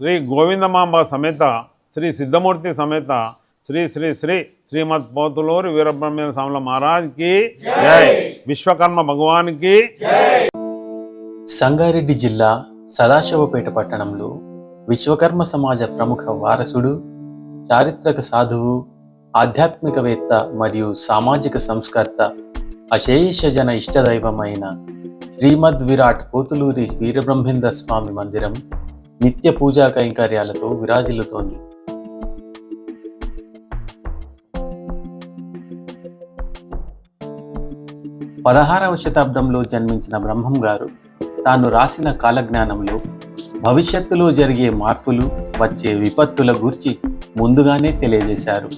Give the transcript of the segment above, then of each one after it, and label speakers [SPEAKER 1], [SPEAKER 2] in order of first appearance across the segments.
[SPEAKER 1] శ్రీ గోవిందమాంబ సమేత శ్రీ సిద్ధమూర్తి సమేత శ్రీ శ్రీ శ్రీ శ్రీమద్ పోతులూరి వీరబ్రహ్మేంద్ర స్వాముల మహారాజ్కి జై! విశ్వకర్మ భగవానికి
[SPEAKER 2] సంగారెడ్డి జిల్లా సదాశివపేట పట్టణంలో విశ్వకర్మ సమాజ ప్రముఖ వారసుడు చారిత్రక సాధువు ఆధ్యాత్మికవేత్త మరియు సామాజిక సంస్కర్త అశేషజన ఇష్టదైవమైన శ్రీమద్ విరాట్ పోతులూరి వీరబ్రహ్మేంద్ర స్వామి మందిరం నిత్య పూజా కైంకర్యాలతో విరాజిల్లుతోంది. పదహారవ శతాబ్దంలో జన్మించిన బ్రహ్మం గారు తాను రాసిన కాలజ్ఞానంలో భవిష్యత్తులో జరిగే మార్పులు వచ్చే విపత్తుల గురించి ముందుగానే తెలియజేశారు.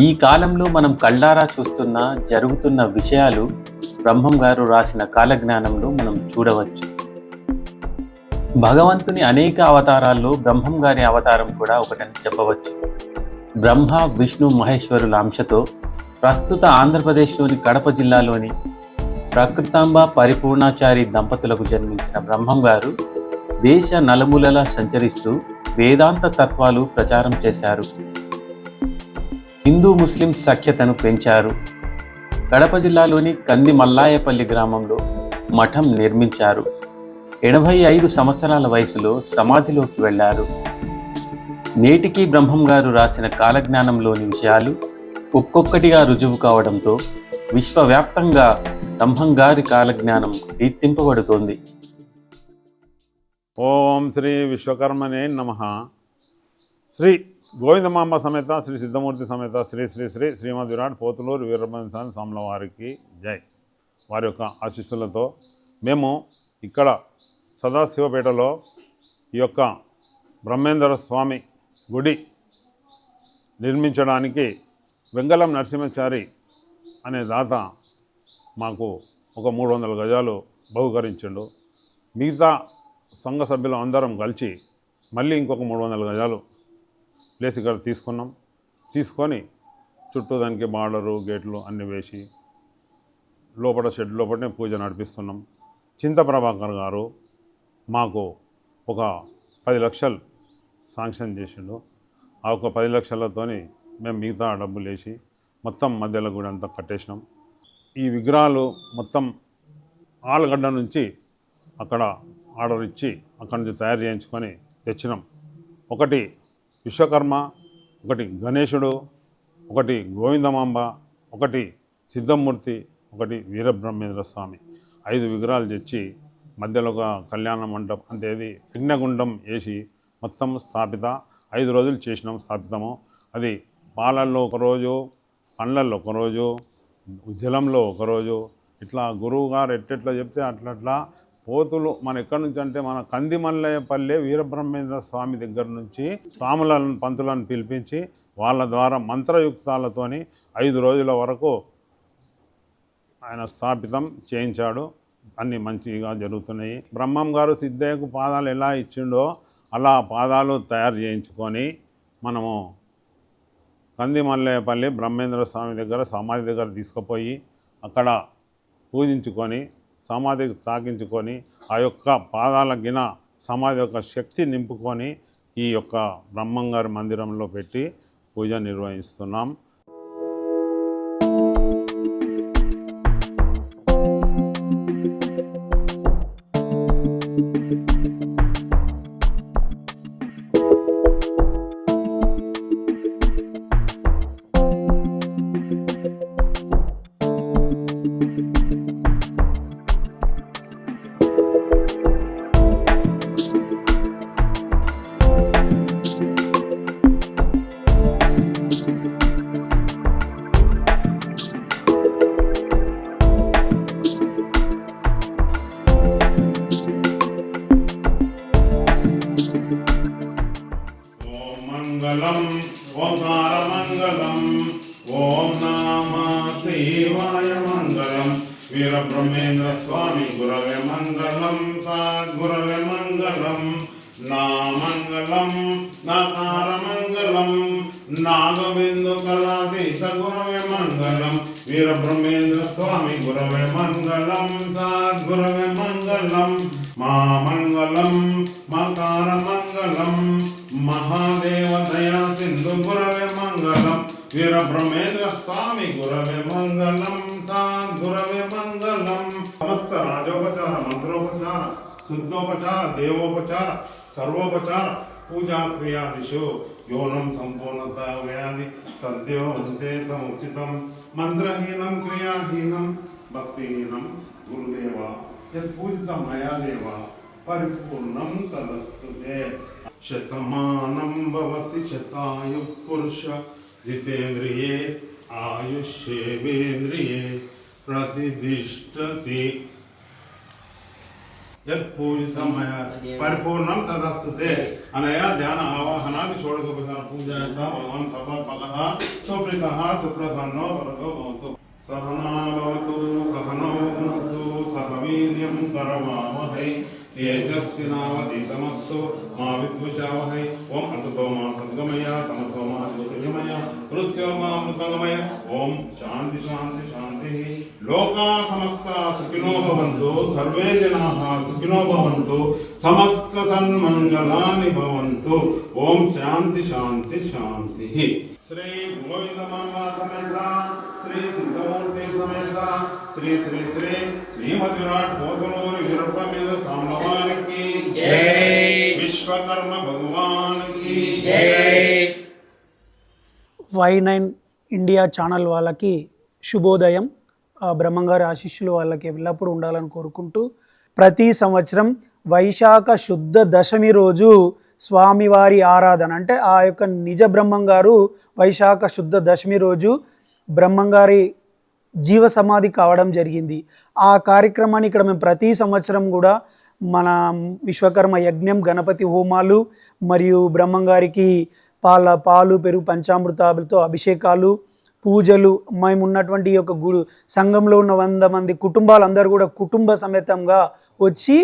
[SPEAKER 2] ఈ కాలంలో మనం కళ్ళారా చూస్తున్న జరుగుతున్న విషయాలు బ్రహ్మం గారు రాసిన కాలజ్ఞానంలో మనం చూడవచ్చు. భగవంతుని అనేక అవతారాల్లో బ్రహ్మం గారి అవతారం కూడా ఒకటని చెప్పవచ్చు. బ్రహ్మ విష్ణు మహేశ్వరుల అంశతో ప్రస్తుత ఆంధ్రప్రదేశ్లోని కడప జిల్లాలోని ప్రకృతాంబ పరిపూర్ణాచారి దంపతులకు జన్మించిన బ్రహ్మం గారు దేశ నలుమూలలా సంచరిస్తూ వేదాంత తత్వాలు ప్రచారం చేశారు. హిందూ ముస్లిం సఖ్యతను పెంచారు. కడప జిల్లాలోని కంది మల్లాయపల్లి గ్రామంలో మఠం నిర్మించారు. ఎనభై ఐదు సంవత్సరాల వయసులో సమాధిలోకి వెళ్ళారు. నేటికి బ్రహ్మం గారు రాసిన కాలజ్ఞానంలోని విషయాలు ఒక్కొక్కటిగా రుజువు కావడంతో విశ్వవ్యాప్తంగా బ్రహ్మం గారి కాలజ్ఞానం కీర్తింపబడుతోంది
[SPEAKER 1] ఓం శ్రీ విశ్వకర్మనే నమ. శ్రీ గోవిందమాంబ సమేత శ్రీ సిద్ధమూర్తి సమేత శ్రీ శ్రీ శ్రీ శ్రీమద్ విరాట్ పోతులూరు వీరబ్రహ్మ స్వాముల వారికి జై. వారి యొక్క ఆశీస్సులతో మేము ఇక్కడ సదాశివపేటలో ఈ యొక్క బ్రహ్మేంద్ర స్వామి గుడి నిర్మించడానికి వెంగళం నరసింహచారి అనే దాత మాకు ఒక మూడు వందల గజాలు బహుకరించిండు. మిగతా సంఘ సభ్యులు అందరం కలిసి మళ్ళీ ఇంకొక మూడు వందల గజాలు ప్లేస్ ఇక్కడ తీసుకున్నాం. తీసుకొని చుట్టూ దానికి బార్డరు గేట్లు అన్నీ వేసి లోపల షెడ్ లోపలనే పూజ నడిపిస్తున్నాం. చింత ప్రభాకర్ గారు మాకు ఒక పది లక్షలు శాంక్షన్ చేసిండు. ఆ ఒక పది లక్షలతోని మేము మిగతా డబ్బులు వేసి మొత్తం మధ్యలో కూడా అంతా కట్టేసినాం. ఈ విగ్రహాలు మొత్తం ఆలగడ్డ నుంచి అక్కడ ఆర్డర్ ఇచ్చి అక్కడి నుంచి తయారు చేయించుకొని తెచ్చినాం. ఒకటి విశ్వకర్మ ఒకటి గణేశుడు ఒకటి గోవిందమాంబ ఒకటి సిద్ధమూర్తి ఒకటి వీరబ్రహ్మేంద్ర స్వామి. ఐదు విగ్రహాలు తెచ్చి మధ్యలో ఒక కళ్యాణ మండపం అంటే ఇది యజ్ఞగుండం వేసి మొత్తం స్థాపిత ఐదు రోజులు చేసినాం స్థాపితము. అది పాలల్లో ఒకరోజు పండ్లల్లో ఒకరోజు జలంలో ఒకరోజు ఇట్లా గురువు గారు ఎట్టెట్లా చెప్తే అట్లట్లా పోతులు మన ఎక్కడి నుంచి అంటే మన కందిమల్లయ్యపల్లె వీరబ్రహ్మేంద్ర స్వామి దగ్గర నుంచి స్వాములను పంతులను పిలిపించి వాళ్ళ ద్వారా మంత్రయుక్తాలతోని ఐదు రోజుల వరకు ఆయన స్థాపితం చేయించాడు. అన్ని మంచిగా జరుగుతున్నాయి. బ్రహ్మం గారు సిద్ధయ్యకు పాదాలు ఎలా ఇచ్చిండో అలా పాదాలు తయారు చేయించుకొని మనము కందిమల్లేపల్లి బ్రహ్మేంద్ర స్వామి దగ్గర సమాధి దగ్గర తీసుకుపోయి అక్కడ పూజించుకొని సమాధికి తాకించుకొని ఆ యొక్క పాదాల గిన సమాధి యొక్క శక్తి నింపుకొని ఈ యొక్క బ్రహ్మంగారి మందిరంలో పెట్టి పూజ నిర్వహిస్తున్నాం. ఓం మంగళం నా మంగళం మంగళం నాగబిందు కళాధీశ గురవే మంగళం వీరబ్రహ్మేంద్ర స్వామి గురవే మంగళం సద్గురవే మంగళం మా మంగళం మకార మహాదేవ దయా సింధు గురవే మంగళం వీరబ్రహ్మేంద్ర స్వామి గురవే మంగళం సద్గురవే మంగళం సమస్త రాజోపచారం శుద్ధోపచార దేవోపచార సర్వోపచార పూజా క్రియాదిషు. యోనం సంపూర్ణత వ్యాధి సద్యో ఉచితం సముచితం. మంత్రహీనం క్రియాహీనం భక్తిహీనం గురుదేవ యత్పూజితం మయా దేవ పరిపూర్ణం తదస్తు శతమానం భవతి శతాయు పురుష జితేంద్రియే ఆయుష్యేవేంద్రియే ప్రతిష్టతి పరిపూర్ణం తదస్తుతే అనయా ధ్యాన ఆవాహనాది షోడశోపచార పూజాయత భగవాన్ సమర్పకః సుప్రీతః సుప్రసన్నో వరదో భవతు సహనా భవతు వీర్యం కరవావహై తేజస్వినావతీతమస్సు మా విద్విషావహై ఓం అసతో మా సద్గమయ తమసో మా జ్యోతిర్గమయ మృత్యోర్మా మృతగమయ ఓం శాంతి శాంతి శాంతి. లోకా సమస్త సుఖినో భవంతు సర్వే జనాః సుఖినో భవంతు సమస్త సన్మంగళాని భవంతు. ఓం శాంతి శాంతి శాంతి. శ్రీ గోవిందమాంబ సమేత శ్రీ సిద్ధమూర్తి సమేత. శ్రీ శ్రీ శ్రీ శ్రీమద్ విరాట్ పోతలూరి వీరబ్రహ్మేంద్ర సాంబవానికి
[SPEAKER 3] జై.
[SPEAKER 1] విశ్వకర్మ భగవానికి
[SPEAKER 4] వై నైన్ ఇండియా ఛానల్ వాళ్ళకి శుభోదయం. ఆ బ్రహ్మంగారి ఆశీస్సులు వాళ్ళకి ఎల్లప్పుడూ ఉండాలని కోరుకుంటూ ప్రతి సంవత్సరం వైశాఖ శుద్ధ దశమి రోజు స్వామివారి ఆరాధన. అంటే ఆ యొక్క నిజ బ్రహ్మంగారు వైశాఖ శుద్ధ దశమి రోజు బ్రహ్మంగారి జీవ సమాధి కావడం జరిగింది. ఆ కార్యక్రమాన్ని ఇక్కడ మేము ప్రతి సంవత్సరం కూడా మన విశ్వకర్మ యజ్ఞం గణపతి హోమాలు మరియు బ్రహ్మంగారికి పాల పాలు పెరుగు పంచామృతాలతో అభిషేకాలు పూజలు మేము ఉన్నటువంటి ఈ యొక్క గుడు సంఘంలో ఉన్న వంద మంది కుటుంబాలందరూ కూడా కుటుంబ సమేతంగా వచ్చి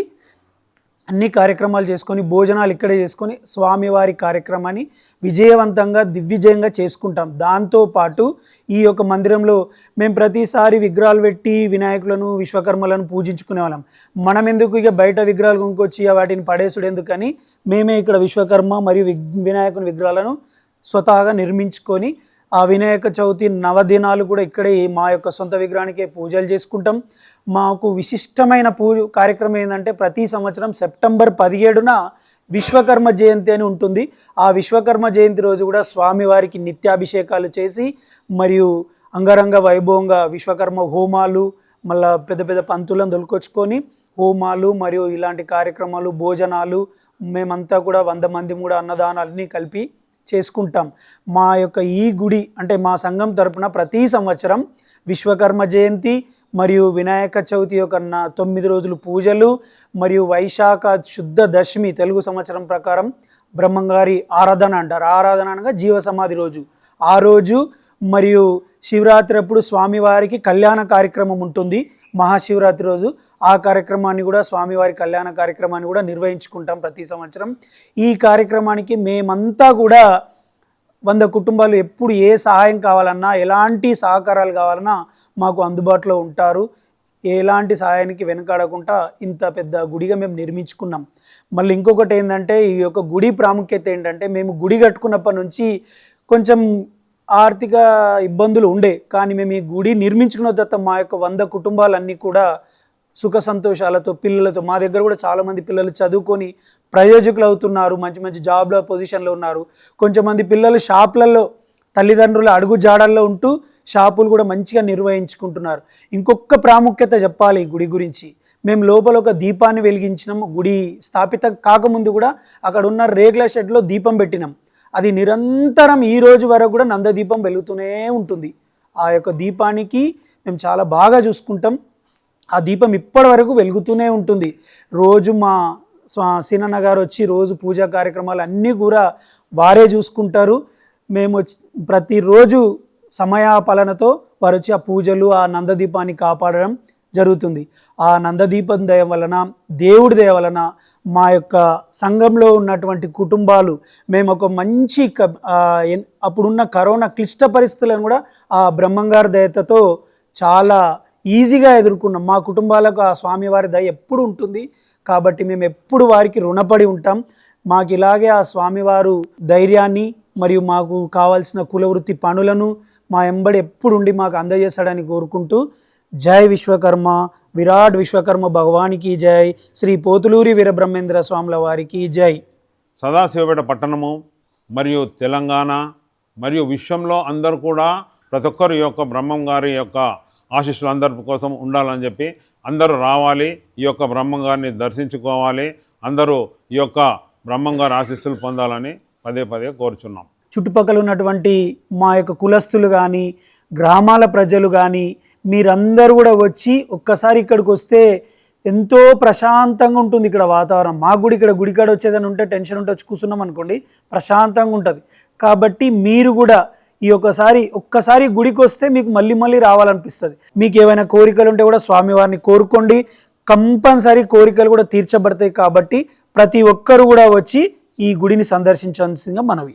[SPEAKER 4] అన్ని కార్యక్రమాలు చేసుకొని భోజనాలు ఇక్కడే చేసుకొని స్వామివారి కార్యక్రమాన్ని విజయవంతంగా దిగ్విజయంగా చేసుకుంటాం. దాంతోపాటు ఈ యొక్క మందిరంలో మేము ప్రతిసారి విగ్రహాలు పెట్టి వినాయకులను విశ్వకర్మలను పూజించుకునే వాళ్ళం. మనం ఎందుకు ఇక బయట విగ్రహాలు కొనుక్కొచ్చి వాటిని పడేసుడు ఎందుకని మేమే ఇక్కడ విశ్వకర్మ మరియు వినాయకుని విగ్రహాలను స్వతహాగా నిర్మించుకొని ఆ వినాయక చవితి నవదినాలు కూడా ఇక్కడే మా యొక్క సొంత విగ్రహానికే పూజలు చేసుకుంటాం. మాకు విశిష్టమైన పూజ కార్యక్రమం ఏంటంటే ప్రతి సంవత్సరం సెప్టెంబర్ పదిహేడున విశ్వకర్మ జయంతి అని ఉంటుంది. ఆ విశ్వకర్మ జయంతి రోజు కూడా స్వామివారికి నిత్యాభిషేకాలు చేసి మరియు అంగరంగ వైభవంగా విశ్వకర్మ హోమాలు మళ్ళా పెద్ద పెద్ద పంతులను దొలుకొచ్చుకొని హోమాలు మరియు ఇలాంటి కార్యక్రమాలు భోజనాలు మేమంతా కూడా వంద మంది కూడా అన్నదానాలన్నీ కలిపి చేసుకుంటాం. మా యొక్క ఈ గుడి అంటే మా సంఘం తరపున ప్రతి సంవత్సరం విశ్వకర్మ జయంతి మరియు వినాయక చవితి యొక్క నా తొమ్మిది రోజులు పూజలు మరియు వైశాఖ శుద్ధ దశమి తెలుగు సంవత్సరం ప్రకారం బ్రహ్మంగారి ఆరాధన అంటారు. ఆరాధన అనగా జీవ సమాధి రోజు. ఆ రోజు మరియు శివరాత్రి అప్పుడు స్వామివారికి కళ్యాణ కార్యక్రమం ఉంటుంది. మహాశివరాత్రి రోజు ఆ కార్యక్రమాన్ని కూడా స్వామివారి కళ్యాణ కార్యక్రమాన్ని కూడా నిర్వహించుకుంటాం ప్రతి సంవత్సరం. ఈ కార్యక్రమానికి మేమంతా కూడా వంద కుటుంబాలు ఎప్పుడు ఏ సహాయం కావాలన్నా ఎలాంటి సహకారాలు కావాలన్నా మాకు అందుబాటులో ఉంటారు. ఎలాంటి సహాయానికి వెనకాడకుండా ఇంత పెద్ద గుడిగా మేము నిర్మించుకున్నాం. మళ్ళీ ఇంకొకటి ఏంటంటే ఈ యొక్క గుడి ప్రాముఖ్యత ఏంటంటే మేము గుడి కట్టుకున్నప్పటి నుంచి కొంచెం ఆర్థిక ఇబ్బందులు ఉండే కానీ మేము ఈ గుడి నిర్మించుకున్న తర్వాత మా యొక్క వంద కుటుంబాలన్నీ కూడా సుఖ సంతోషాలతో పిల్లలతో మా దగ్గర కూడా చాలామంది పిల్లలు చదువుకొని ప్రయోజకులు అవుతున్నారు మంచి మంచి జాబ్లో పొజిషన్లో ఉన్నారు. కొంచెం మంది పిల్లలు షాపులలో తల్లిదండ్రుల అడుగు జాడల్లో ఉంటూ షాపులు కూడా మంచిగా నిర్వహించుకుంటున్నారు. ఇంకొక ప్రాముఖ్యత చెప్పాలి గుడి గురించి. మేము లోపల ఒక దీపాన్ని వెలిగించినాం గుడి స్థాపితం కాకముందు కూడా అక్కడ ఉన్న రేకుల షెడ్లో దీపం పెట్టినాం. అది నిరంతరం ఈ రోజు వరకు కూడా నందదీపం వెలుగుతూనే ఉంటుంది. ఆ యొక్క దీపానికి మేము చాలా బాగా చూసుకుంటాం. ఆ దీపం ఇప్పటి వరకు వెలుగుతూనే ఉంటుంది. రోజు మా స్వా- సీనన్న గారు వచ్చి రోజు పూజా కార్యక్రమాలు అన్నీ కూడా వారే చూసుకుంటారు. మేము వచ్చి- ప్రతిరోజు సమయాపాలనతో వారు వచ్చి ఆ పూజలు ఆ నందదీపాన్ని కాపాడడం జరుగుతుంది. ఆ నందదీపం దయ వలన దేవుడి దయ వలన మా యొక్క సంఘంలో ఉన్నటువంటి కుటుంబాలు మేము ఒక మంచి క- అప్పుడున్న కరోనా క్లిష్ట పరిస్థితులను కూడా ఆ బ్రహ్మంగారి దయతతో చాలా ఈజీగా ఎదుర్కొన్నాం. మా కుటుంబాలకు ఆ స్వామివారి దయ ఎప్పుడు ఉంటుంది? కాబట్టి మేము ఎప్పుడు వారికి రుణపడి ఉంటాం. మాకు ఇలాగే ఆ స్వామివారు ధైర్యాన్ని మరియు మాకు కావాల్సిన కులవృత్తి పనులను మా ఎంబడి ఎప్పుడు ఉండి మాకు అందజేస్తాడని కోరుకుంటూ జై విశ్వకర్మ విరాట్ విశ్వకర్మ భగవానికి జై శ్రీ పోతులూరి వీరబ్రహ్మేంద్ర స్వాముల వారికి జై.
[SPEAKER 1] సదాశివపేట పట్టణము మరియు తెలంగాణ మరియు విశ్వంలో అందరూ కూడా ప్రతి ఒక్కరు యొక్క బ్రహ్మం గారి యొక్క ఆశీస్సులు అందరి కోసం ఉండాలని చెప్పి అందరూ రావాలి ఈ యొక్క బ్రహ్మంగారిని దర్శించుకోవాలి అందరూ ఈ యొక్క బ్రహ్మంగారి ఆశీస్సులు పొందాలని పదే పదే కోరుచున్నాం.
[SPEAKER 4] చుట్టుపక్కల ఉన్నటువంటి మా యొక్క కులస్తులు కానీ గ్రామాల ప్రజలు కానీ మీరందరూ కూడా వచ్చి ఒక్కసారి ఇక్కడికి వస్తే ఎంతో ప్రశాంతంగా ఉంటుంది ఇక్కడ వాతావరణం. మాకు కూడా ఇక్కడ గుడికాడ వచ్చేదని ఉంటే టెన్షన్ ఉంటే వచ్చి కూర్చున్నాం అనుకోండి ప్రశాంతంగా ఉంటుంది. కాబట్టి మీరు కూడా ఈ ఒక్కసారి ఒక్కసారి గుడికి వస్తే మీకు మళ్ళీ మళ్ళీ రావాలనిపిస్తుంది. మీకు ఏమైనా కోరికలు ఉంటే కూడా స్వామివారిని కోరుకోండి. కంపల్సరీ కోరికలు కూడా తీర్చబడతాయి కాబట్టి ప్రతి ఒక్కరు కూడా వచ్చి ఈ గుడిని సందర్శించాల్సిందిగా మనవి.